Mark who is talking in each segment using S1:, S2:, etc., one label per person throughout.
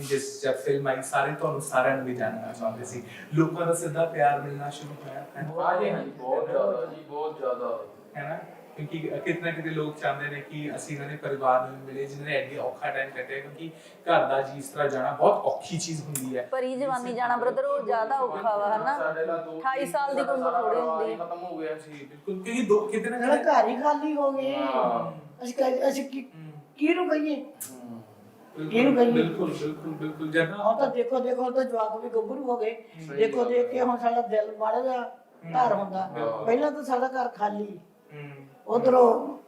S1: ਜਿਸ ਜਦ ਫਿਲਮ ਆਈ ਸਾਰੇ ਤੁਹਾਨੂੰ ਸਾਰਿਆਂ ਨੂੰ ਵੀ ਜਾਣਨਾ ਚਾਹੁੰਦੇ ਸੀ। ਲੋਕਾਂ ਦਾ ਸਿੱਧਾ ਪਿਆਰ ਮਿਲਣਾ ਸ਼ੁਰੂ ਹੋਇਆ। ਹੈ?
S2: ਹਾਂਜੀ ਹਾਂਜੀ ਬਹੁਤ ਜ਼ਿਆਦਾ ਜੀ ਬਹੁਤ ਜ਼ਿਆਦਾ।
S1: ਹੈ ਨਾ? ਕਿਉਂਕਿ ਕਿਤੇ ਨਾ ਕਿਤੇ ਲੋਕ ਚਾਹੁੰਦੇ ਨੇ ਕਿ ਅਸੀਂ ਇਹਨਾਂ ਦੇ ਪਰਿਵਾਰ ਨੂੰ ਮਿਲੇ ਜਿਨ੍ਹਾਂ ਨੇ ਐਡੀ ਔਖਾ ਟਾਈਮ ਕੱਟਿਆ ਕਿਉਂਕਿ ਘਰ ਦਾ ਜੀ ਇਸ ਤਰ੍ਹਾਂ ਜਾਣਾ ਬਹੁਤ ਔਖੀ ਚੀਜ਼ ਹੁੰਦੀ ਹੈ।
S3: ਪਰੀ ਜਵਾਨੀ ਜਾਣਾ ਬ੍ਰਦਰ ਉਹ ਜ਼ਿਆਦਾ ਔਖਾ ਵਾ ਹਨਾ?
S2: ਸਾਡੇ ਨਾਲ ਦੋ
S3: 28 ਸਾਲ ਦੀ ਉਮਰ ਥੋੜੀ ਹੁੰਦੀ। ਹੈ।
S2: ਖਤਮ ਹੋ ਗਿਆ
S1: ਜੀ ਬਿਲਕੁਲ ਕਿਉਂਕਿ ਦੋ ਕਿਤੇ ਨਾ
S4: ਘਰ ਹੀ ਖਾਲੀ ਹੋ ਗਏ। ਅਸੀਂ ਅਸੀਂ ਕੀ
S1: ਬਿਲਕੁਲ,
S4: ਇਹਨੂੰ ਕਹੀਏ।
S1: ਬਿਲਕੁਲ ਬਿਲਕੁਲ ਬਿਲਕੁਲ ਜਦੋਂ
S4: ਹੁਣ ਤਾਂ ਦੇਖੋ ਦੇਖੋ ਹੁਣ ਤਾਂ ਜਵਾਕ ਵੀ ਗੱਭਰੂ ਹੋ ਗਏ। ਦੇਖੋ ਦੇਖ ਕੇ ਹੁਣ ਸਾਡਾ ਦਿਲ ਮਾੜਾ ਜਿਹਾ ਘਰ ਹੁੰਦਾ।
S2: ਬਿਲਕੁਲ।
S4: ਪਹਿਲਾਂ ਤਾਂ ਸਾਡਾ ਘਰ ਖਾਲੀ।
S1: ਹਮ,
S4: ਉਧਰੋਂ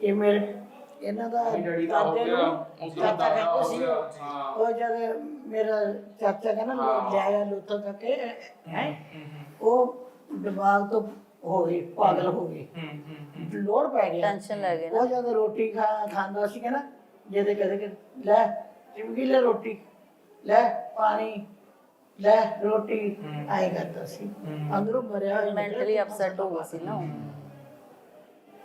S4: ਇਹ ਮੇਰੇ ਇਹਨਾਂ ਦਾ
S2: ਡੈਡੀ ਦਾ ਹੋ
S4: ਦਾਦੇ
S2: ਗਿਆ
S4: ਨੂੰ
S2: ਉਧਰ
S4: ਚਾਚਾ
S2: ਦਾਦਾ
S4: ਕਹਿੰਦੇ
S2: ਹੋ
S4: ਸੀ।
S2: ਗਿਆ ਹਾਂ।
S4: ਉਹ ਜਦ ਮੇਰਾ ਚਾਚਾ ਕਹਿੰਦਾ
S2: ਹਾਂ।
S4: ਲੈ ਆਇਆ ਲੁੱਥੋਂ ਤੱਕ ਹੈ? ਉਹ ਦਿਮਾਗ ਤੋਂ ਹੋ ਗਏ ਪਾਗਲ ਹੋ ਗਏ
S1: ਹਮ, ਹਮ, ਹਮ,
S4: ਲੋੜ ਪੈ ਗਿਆ
S3: ਟੈਨਸ਼ਨ ਲੈ ਗਏ ਨਾ।
S4: ਉਹ ਜਦ ਰੋਟੀ ਖਾ ਖਾਂਦਾ ਸੀ ਕਹਿੰਦਾ ਜਿਹਦੇ ਕਦੇ ਕਿ ਲੈ ਚਿਮਕੀ ਲੈ ਰੋਟੀ ਲੈ ਪਾਣੀ ਲੈ ਰੋਟੀ। ਆਏ ਕਰਦਾ ਸੀ। ਅੰਦਰੋਂ ਮਰਿਆ ਹੋਇਆ
S3: ਮੈਂਟਲੀ ਅਪਸੈਟ ਹੋ ਗਈ ਸੀ ਨਾ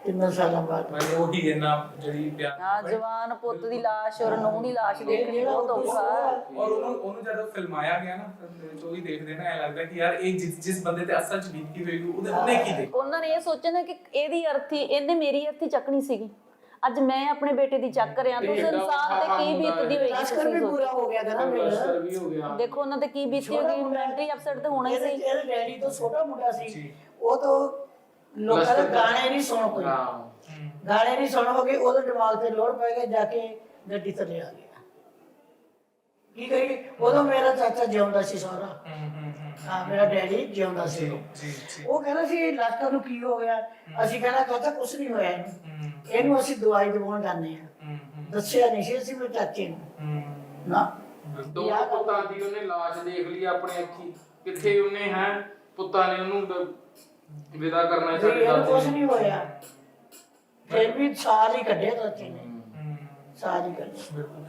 S4: ਕਿੰਨਾ ਸਾਲਾਂ ਬਾਅਦ?
S1: ਮੈਂ ਉਹੀ ਇੰਨਾ ਜਿਹੜੀ ਪਿਆਰ
S3: ਨਾ ਜਵਾਨ ਪੁੱਤ ਦੀ ਲਾਸ਼ ਔਰ ਨੂੰਹ ਦੀ ਲਾਸ਼ ਦੇਖਣੀ ਬਹੁਤ ਔਖਾ
S1: ਔਰ ਉਹਨੂੰ ਉਹਨੂੰ ਜਦੋਂ ਫਿਲਮਾਇਆ ਗਿਆ ਨਾ ਜੋ ਵੀ ਦੇਖਦੇ ਨਾ ਐ ਲੱਗਦਾ ਕਿ ਯਾਰ ਇਹ ਜਿਸ ਜਿਸ ਬੰਦੇ ਤੇ ਅਸਲ ਚ ਬੀਤੀ ਹੋਈ ਉਹਦੇ ਉਹਨੇ ਕੀ ਦੇਖ
S3: ਉਹਨਾਂ ਨੇ ਇਹ ਸੋਚਣਾ ਕਿ ਇਹਦੀ ਅਰਥੀ ਇਹਨੇ ਮੇਰੀ ਅਰਥੀ ਚੱਕਣੀ ਸੀਗੀ। ਅੱਜ ਮੈਂ ਆਪਣੇ ਬੇਟੇ ਦੀ ਚੱਕ ਰਿਆਂ ਤੇ ਉਸ ਤੇ ਕੀ ਬੀਤਦੀ ਹੋਏਗੀ
S4: ਲਸ਼ਕਰ ਵੀ ਪੂਰਾ ਹੋ ਗਿਆ
S2: ਨਾ ਮੇਰਾ।
S3: ਦੇਖੋ ਉਹਨਾਂ ਤੇ ਕੀ ਬੀਤੀ ਹੋਗੀ ਮੈਂਟਰੀ ਅਪਸੈਟ ਤਾਂ ਹੋਣਾ ਹੀ ਸੀ।
S4: ਇਹਦੇ ਡੈਡੀ ਤੋਂ ਛੋਟਾ ਮੁੰਡਾ ਸੀ। ਉਹ ਤਾਂ ਲੋਕਾਂ ਦੇ ਗਾਣੇ ਨਹੀਂ ਸੁਣ ਕੋਈ ਗਾਣੇ ਨਹੀਂ ਸੁਣ ਹੋਗੇ ਉਹਦੇ ਦਿਮਾਗ ਤੇ ਲੋੜ ਪੈ ਗਿਆ ਜਾ ਕੇ ਗੱਡੀ ਥੱਲੇ ਆ ਗਿਆ। ਕੀ ਕਰੀਏ? ਉਦੋਂ ਮੇਰਾ ਚਾਚਾ ਜਿਉਂਦਾ ਸੀ
S1: ਹਮ,
S4: ਹਾਂ ਮੇਰਾ ਡੈਡੀ ਜਿਉਂਦਾ ਸੀ। ਉਹ ਕਹਿੰਦਾ ਸੀ ਲਾਸਟਰ ਨੂੰ ਕੀ ਹੋ ਗਿਆ? ਅਸੀਂ ਕਹਿੰਦਾ ਚਾਚਾ ਕੁਛ ਨਹੀਂ ਹੋਇਆ ਇਹਨੂੰ। ਅਸੀਂ ਦਵਾਈ ਦਿਵਾਉਣ ਜਾਂਦੇ ਆ ਦੱਸਿਆ ਨਹੀਂ ਸੀ ਅਸੀਂ ਮੇਰੇ ਚਾਚੇ ਨੂੰ। ਨਾ।
S2: ਦੋ ਪੁੱਤਾਂ ਦੀ ਉਹਨੇ ਲਾਸ਼ ਦੇਖ ਲਈ ਆਪਣੇ ਅੱਖੀ। ਕਿੱਥੇ ਉਹਨੇ ਹੈ? ਪੁੱਤਾਂ ਨੇ ਉਹਨੂੰ ਵਿਦਾ ਕਰਨਾ
S4: ਵੀ
S2: ਸਾਡੇ
S4: ਇਹਨੂੰ
S2: ਦਾਦੇ
S4: ਨਹੀਂ ਹੋਇਆ ਫਿਰ ਵੀ ਸਾਲ ਹੀ ਕੱਢਿਆ ਚਾਚੇ ਨੇ। ਸਾਲ ਹੀ ਕੱਢਿਆ।
S1: ਬਿਲਕੁਲ।